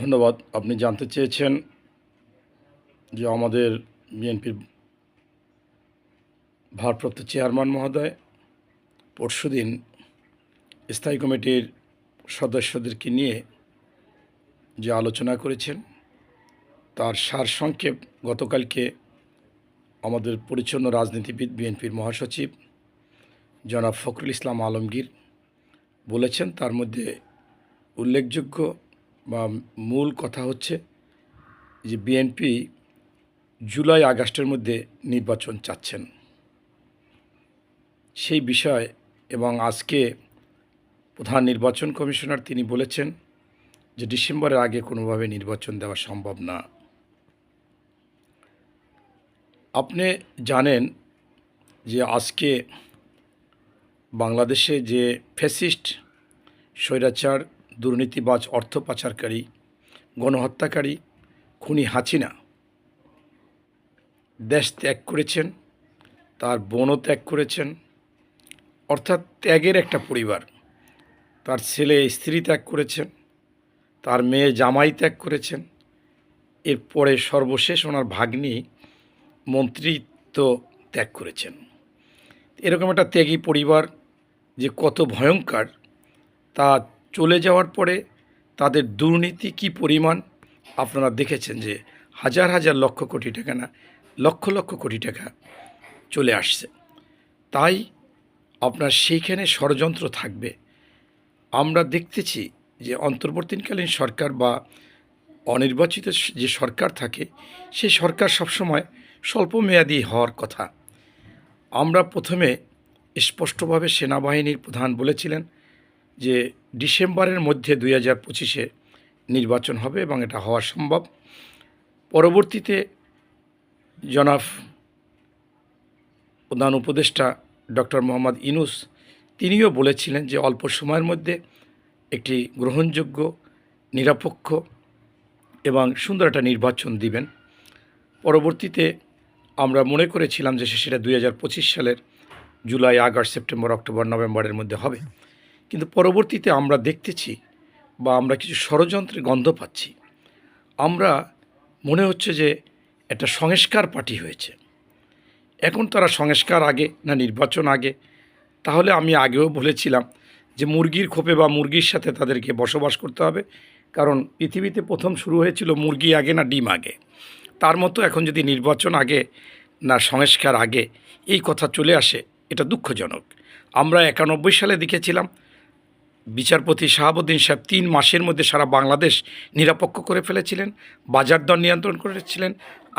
ধন্যবাদ। আপনি জানতে চেয়েছেন যে আমাদের বিএনপির ভারপ্রাপ্ত চেয়ারম্যান মহোদয় পরশুদিন স্থায়ী কমিটির সদস্যদেরকে নিয়ে যে আলোচনা করেছেন, তার সারসংক্ষেপ গতকালকে আমাদের পরিচ্ছন্ন রাজনীতিবিদ বিএনপির মহাসচিব জনাব ফখরুল ইসলাম আলমগীর বলেছেন। তার মধ্যে উল্লেখযোগ্য বা মূল কথা হচ্ছে যে বিএনপি জুলাই, আগস্টের মধ্যে নির্বাচন চাচ্ছেন। সেই বিষয় এবং আজকে প্রধান নির্বাচন কমিশনার তিনি বলেছেন যে ডিসেম্বরের আগে কোনোভাবে নির্বাচন দেওয়া সম্ভব না। আপনি জানেন যে আজকে বাংলাদেশে যে ফ্যাসিস্ট, স্বৈরাচার দুর্নীতিবাজ অর্থ পাচারকারী, গণহত্যাকারী খুনি হাসিনা দেশ ত্যাগ করেছেন, তার বোনও ত্যাগ করেছেন, অর্থাৎ ত্যাগের একটা পরিবার। তার ছেলে স্ত্রী ত্যাগ করেছেন, তার মেয়ে জামাই ত্যাগ করেছেন। এরপরে সর্বশেষ ওনার ভাগ্নি মন্ত্রিত্ব ত্যাগ করেছেন। এরকম একটা ত্যাগী পরিবার যে কত ভয়ঙ্কর, তা চলে যাওয়ার পরে তাদের দুর্নীতি কি পরিমাণ? আপনারা দেখেছেন যে হাজার হাজার লক্ষ কোটি টাকা না, লক্ষ লক্ষ কোটি টাকা চলে আসছে। তাই আপনার সেইখানে ষড়যন্ত্র থাকবে। আমরা দেখতেছি যে অন্তর্বর্তীকালীন সরকার বা অনির্বাচিত যে সরকার থাকে, সেই সরকার সবসময় স্বল্পমেয়াদী হওয়ার কথা। আমরা প্রথমে স্পষ্টভাবে সেনাবাহিনীর প্রধান বলেছিলেন যে ডিসেম্বরের মধ্যে দুই হাজার পঁচিশে নির্বাচন হবে এবং এটা হওয়া সম্ভব। পরবর্তীতে জনাব প্রধান উপদেষ্টা ডক্টর মোহাম্মদ ইনুস তিনিও বলেছিলেন যে অল্প সময়ের মধ্যে একটি গ্রহণযোগ্য, নিরপেক্ষ এবং সুন্দর একটা নির্বাচন দিবেন। পরবর্তীতে আমরা মনে করেছিলাম যে সেটা দুই হাজার পঁচিশ সালের জুলাই, আগস্ট, সেপ্টেম্বর, অক্টোবর, নভেম্বরের মধ্যে হবে। কিন্তু পরবর্তীতে আমরা দেখতেছি বা আমরা কিছু ষড়যন্ত্রের গন্ধ পাচ্ছি। আমরা মনে হচ্ছে যে একটা সংস্কার পার্টি হয়েছে। এখন তারা সংস্কার আগে না নির্বাচন আগে? তাহলে আমি আগেও বলেছিলাম যে মুরগির খোপে বা মুরগির সাথে তাদেরকে বসবাস করতে হবে। কারণ পৃথিবীতে প্রথম শুরু হয়েছিল মুরগি আগে না ডিম আগে। তার মতো এখন যদি নির্বাচন আগে না সংস্কার আগে, এই কথা চলে আসে, এটা দুঃখজনক। আমরা একানব্বই সালে দেখেছিলাম বিচারপতি শাহাবুদ্দিন সাহেব তিন মাসের মধ্যে সারা বাংলাদেশ নিরপেক্ষ করে ফেলেছিলেন, বাজার দর নিয়ন্ত্রণ করেছিলেন,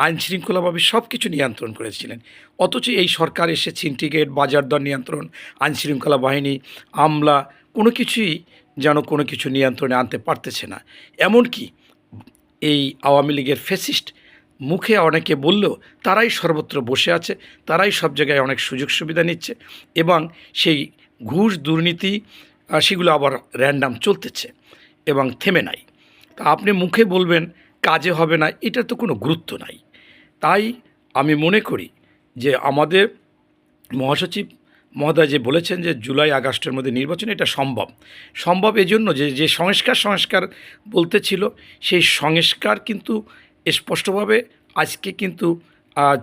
আইন শৃঙ্খলাভাবে সব কিছু নিয়ন্ত্রণ করেছিলেন। অথচ এই সরকার এসে সিন্ডিকেট বাজার দর নিয়ন্ত্রণ, আইন শৃঙ্খলা বাহিনী, আমলা, কোনো কিছুই যেন কোনো কিছু নিয়ন্ত্রণে আনতে পারতেছে না। এমনকি এই আওয়ামী লীগের ফেসিস্ট মুখে অনেকে বললেও তারাই সর্বত্র বসে আছে, তারাই সব জায়গায় অনেক সুযোগ সুবিধা নিচ্ছে এবং সেই ঘুষ দুর্নীতি সেগুলো আবার র্যান্ডাম চলতেছে এবং থেমে নাই। তা আপনি মুখে বলবেন, কাজে হবে না, এটা তো কোনো গুরুত্ব নাই। তাই আমি মনে করি যে আমাদের মহাসচিব মহোদয় যে বলেছেন যে জুলাই আগস্টের মধ্যে নির্বাচন, এটা সম্ভব। সম্ভব এজন্য যে যে সংস্কার সংস্কার বলতে ছিল সেই সংস্কার কিন্তু স্পষ্টভাবে আজকে কিন্তু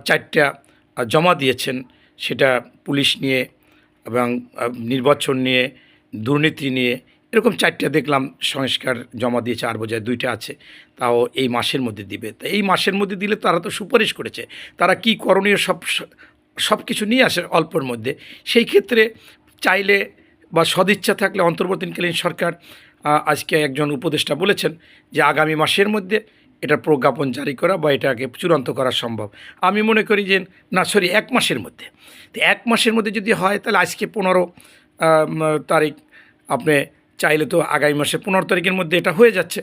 চারটা জমা দিয়েছেন। সেটা পুলিশ নিয়ে এবং নির্বাচন নিয়ে দুর্নীতি নিয়ে এরকম চারটা দেখলাম সংস্কার জমা দিয়েছে আর বোঝায় দুইটা আছে, তাও এই মাসের মধ্যে দিবে। তা এই মাসের মধ্যে দিলে তারা তো সুপারিশ করেছে, তারা কি করণীয় সব সব কিছু নিয়ে আসে অল্পর মধ্যে। সেই ক্ষেত্রে চাইলে বা সদিচ্ছা থাকলে অন্তর্বর্তীকালীন সরকার আজকে একজন উপদেষ্টা বলেছেন যে আগামী মাসের মধ্যে এটা প্রজ্ঞাপন জারি করা বা এটাকে চূড়ান্ত করা সম্ভব। আমি মনে করি যে, না, সরি, এক মাসের মধ্যে। তো এক মাসের মধ্যে যদি হয়, তাহলে আজকে পনেরো তারিখ আপনি চাইলে তো আগামী মাসে পনেরো তারিখের মধ্যে এটা হয়ে যাচ্ছে।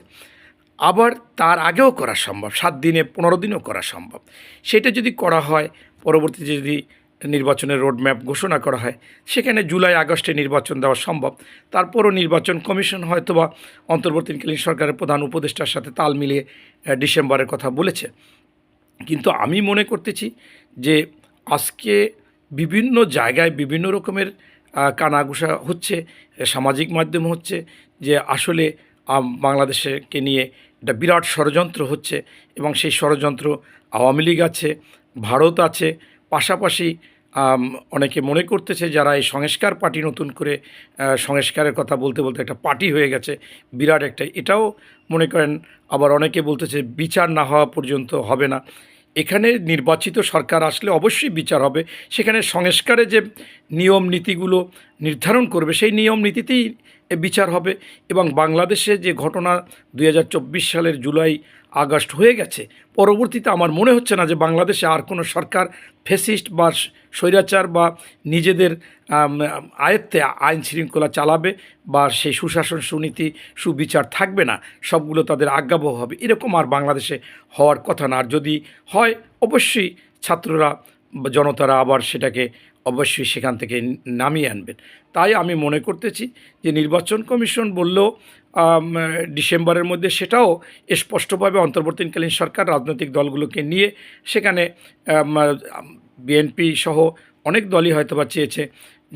আবার তার আগেও করা সম্ভব, সাত দিনে পনেরো দিনেও করা সম্ভব। সেটা যদি করা হয়, পরবর্তীতে যদি নির্বাচনের রোডম্যাপ ঘোষণা করা হয়, সেখানে জুলাই, আগস্টে নির্বাচন দেওয়া সম্ভব। তারপরও নির্বাচন কমিশন হয়তো বা অন্তর্বর্তীকালীন সরকারের প্রধান উপদেষ্টার সাথে তাল মিলিয়ে ডিসেম্বরের কথা বলেছে। কিন্তু আমি মনে করতেছি যে আজকে বিভিন্ন জায়গায় বিভিন্ন রকমের কানাঘুষা হচ্ছে, সামাজিক মাধ্যম হচ্ছে, যে আসলে বাংলাদেশকে নিয়ে একটা বিরাট ষড়যন্ত্র হচ্ছে এবং সেই ষড়যন্ত্র আওয়ামী লীগ আছে, ভারত আছে, পাশাপাশি অনেকে মনে করতেছে যারা এই সংস্কার পার্টি নতুন করে সংস্কারের কথা বলতে বলতে একটা পার্টি হয়ে গেছে, বিরাট একটা, এটাও মনে করেন আবার অনেকে বলতেছে বিচার না হওয়া পর্যন্ত হবে না। এখানে নির্বাচিত সরকার আসলে অবশ্যই বিচার হবে। সেখানে সংস্কারে যে নিয়ম নীতিগুলো নির্ধারণ করবে, সেই নিয়ম নীতিতেই বিচার হবে এবং বাংলাদেশে যে ঘটনা দু হাজার চব্বিশ সালের জুলাই আগস্ট হয়ে গেছে। পরবর্তীতে আমার মনে হচ্ছে না যে বাংলাদেশে আর কোনো সরকার ফেসিস্ট বা স্বৈরাচার বা নিজেদের আয়ত্তে আইন শৃঙ্খলা চালাবে বা সেই সুশাসন সুনীতি সুবিচার থাকবে না। সবগুলো তাদের আজ্ঞাবহ হবে। এরকম আর বাংলাদেশে হওয়ার কথা না। আর যদি হয়, অবশ্যই ছাত্ররা জনতারা আবার সেটাকে অবশ্যই সেখান থেকে নামিয়ে আনবেন। তাই আমি মনে করতেছি যে নির্বাচন কমিশন বলল ডিসেম্বরের মধ্যে সেটাও স্পষ্টভাবে অন্তর্বর্তীকালীন সরকার, রাজনৈতিক দলগুলোকে নিয়ে সেখানে বিএনপি সহ অনেক দলই হয়তো বা চেয়েছে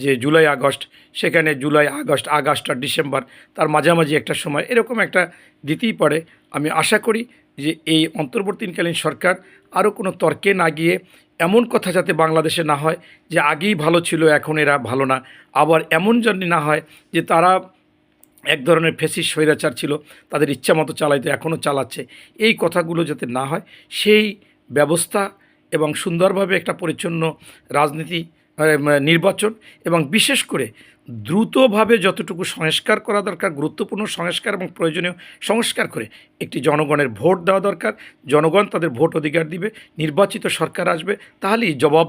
যে জুলাই আগস্ট, সেখানে জুলাই আগস্ট আগস্ট আর ডিসেম্বর তার মাঝামাঝি একটা সময়, এরকম একটা দিতেই পারে। আমি আশা করি যে এই অন্তর্বর্তীকালীন সরকার আরও কোনো তর্কে না গিয়ে এমন কথা যাতে বাংলাদেশে না হয় যে আগেই ভালো ছিল, এখন এরা ভালো না। আবার এমন জন্য না হয় যে তারা এক ধরনের ফেসিস স্বৈরাচার ছিল, তাদের ইচ্ছা মতো চালাইতে, এখনও চালাচ্ছে। এই কথাগুলো যাতে না হয়, সেই ব্যবস্থা এবং সুন্দরভাবে একটা পরিচ্ছন্ন রাজনীতি নির্বাচন এবং বিশেষ করে দ্রুতভাবে যতটুকু সংস্কার করা দরকার, গুরুত্বপূর্ণ সংস্কার এবং প্রয়োজনীয় সংস্কার করে একটি জনগণের ভোট দেওয়া দরকার। জনগণ তাদের ভোট অধিকার দিবে, নির্বাচিত সরকার আসবে, তাহলেই জবাব